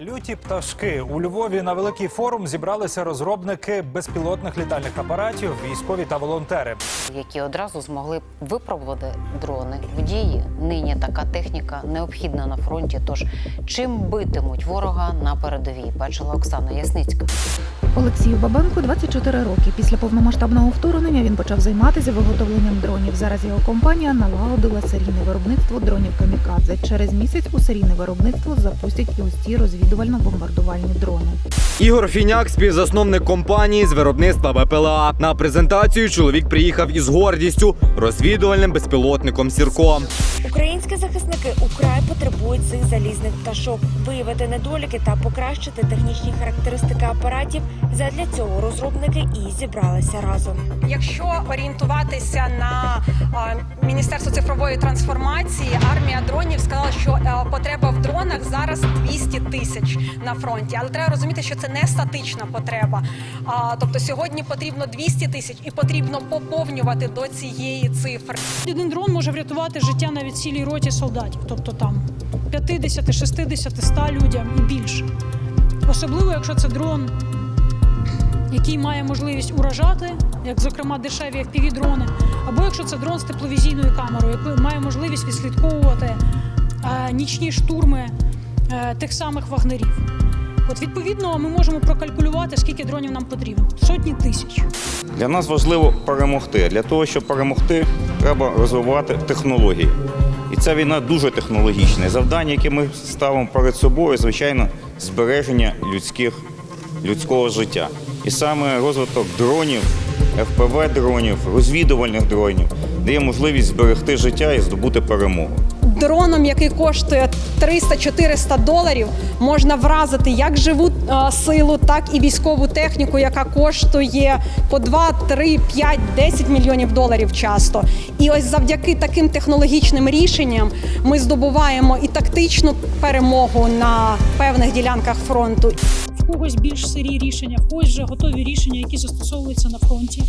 Люті пташки у Львові на великий форум зібралися розробники безпілотних літальних апаратів, військові та волонтери. які одразу змогли випробувати дрони в дії. Нині така техніка необхідна на фронті. Тож чим битимуть ворога на передовій, бачила Оксана Ясницька. Олексію Бабенку 24 роки. Після повномасштабного вторгнення він почав займатися виготовленням дронів. Зараз його компанія налагодила серійне виробництво дронів камікадзе. Через місяць у серійне виробництво запустять і ось ці розвідувально-бомбардувальні дрони. Ігор Фіняк, співзасновник компанії з виробництва БПЛА. На презентацію чоловік приїхав із гордістю розвідувальним безпілотником Сірко. Українські захисники украй потребують цих залізних пташок, виявити недоліки та покращити технічні характеристики апаратів. Задля цього розробники і зібралися разом. Якщо орієнтуватися на е, Міністерство цифрової трансформації, армія дронів сказала, що е, потреба в дронах зараз 200 тисяч на фронті. Але треба розуміти, що це не статична потреба. А, тобто сьогодні потрібно 200 тисяч і потрібно поповнювати до цієї цифри. Один дрон може врятувати життя навіть цілій роті солдатів, тобто там 50, 60, 100 людям і більше. Особливо, якщо це дрон, який має можливість уражати, як зокрема дешеві FPV-дрони, або якщо це дрон з тепловізійною камерою, який має можливість відслідковувати е, нічні штурми е, тих самих вагнерів. От відповідно ми можемо прокалькулювати, скільки дронів нам потрібно сотні тисяч. Для нас важливо перемогти. Для того, щоб перемогти, треба розвивати технології. І ця війна дуже технологічна. Завдання, яке ми ставимо перед собою, звичайно, збереження людських, людського життя. І саме розвиток дронів, FPV дронів, розвідувальних дронів дає можливість зберегти життя і здобути перемогу. Дроном, який коштує 300-400 доларів, можна вразити як живу е, силу, так і військову техніку, яка коштує по 2, 3, 5, 10 мільйонів доларів часто. І ось завдяки таким технологічним рішенням ми здобуваємо і тактичну перемогу на певних ділянках фронту, в когось більш сирі рішення, в когось вже готові рішення, які застосовуються на фронті.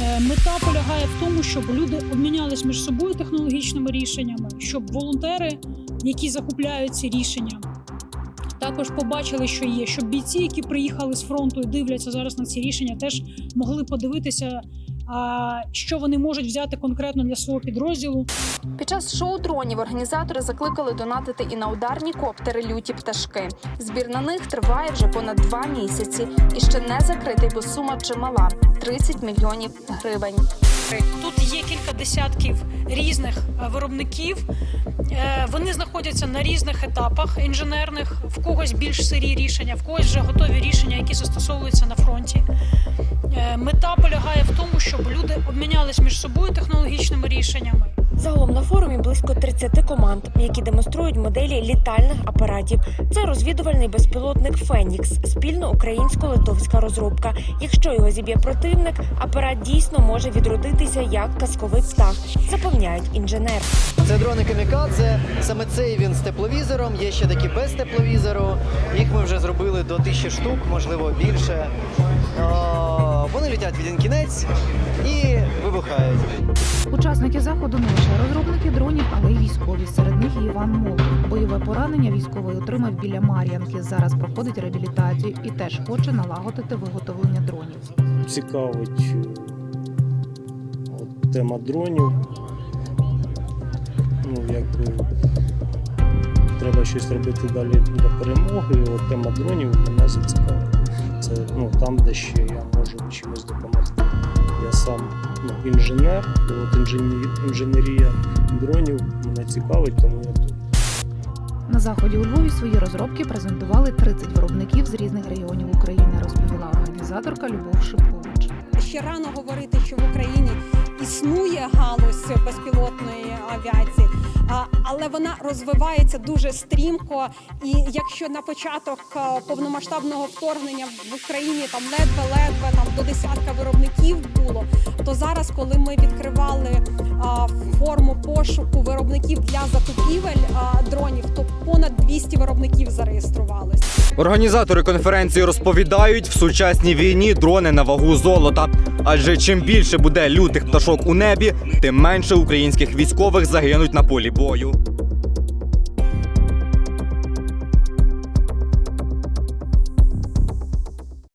Е, Мета полягає в тому, щоб люди обмінялись між собою технологічними рішеннями, щоб волонтери, які закупляють ці рішення, також побачили, що є, щоб бійці, які приїхали з фронту і дивляться зараз на ці рішення, теж могли подивитися, що вони можуть взяти конкретно для свого підрозділу. Під час шоу дронів організатори закликали донатити і на ударні коптери люті пташки. Збір на них триває вже понад два місяці і ще не закритий, бо сума чимала 30 мільйонів гривень. Тут є кілька десятків різних е, виробників. Е, Вони знаходяться на різних етапах інженерних, в когось більш сирі рішення, в когось вже готові рішення, які застосовуються на фронті. Е, Мета полягає в тому, щоб люди обмінялись між собою технологічними рішеннями. Загалом на форумі близько 30 команд, які демонструють моделі літальних апаратів. Це розвідувальний безпілотник Фенікс, спільно українсько-литовська розробка. Якщо його зіб'є противник, апарат дійсно може відродитися як казковий птах, запевняють інженери. Це дрони камікадзе. Саме цей він з тепловізором. Є ще такі без тепловізору. Їх ми вже зробили до тисячі штук, можливо, більше. Вони літять в один кінець і вибухають. Учасники заходу не лише розробники дронів, але й військові. Серед них і Іван Молдов. Бойове поранення військовий отримав біля Мар'янки. Зараз проходить реабілітацію і теж хоче налагодити виготовлення дронів. цікавить е, от, тема дронів. Ну, якби треба щось робити далі для перемоги. От тема дронів мене зацікавила. Це ну, там, де ще я можу чимось допомогти. Я сам ну, інженер, і от інжені- інженерія дронів мене цікавить, тому я тут. На заході у Львові свої розробки презентували 30 виробників з різних регіонів України, розповіла організаторка Любов Шипович. ще рано говорити, що в Україні існує галузь безпілотної авіації, але вона розвивається дуже стрімко. І якщо на початок е, повномасштабного вторгнення в Україні там ледве-ледве там до десятка виробників було, то зараз, коли ми відкривали а, форму пошуку виробників для закупівель а, дронів, то понад 200 виробників зареєструвалися. Організатори конференції розповідають, в сучасній війні дрони на вагу золота. Адже чим більше буде лютих пташок у небі, тим менше українських військових загинуть на полі бою.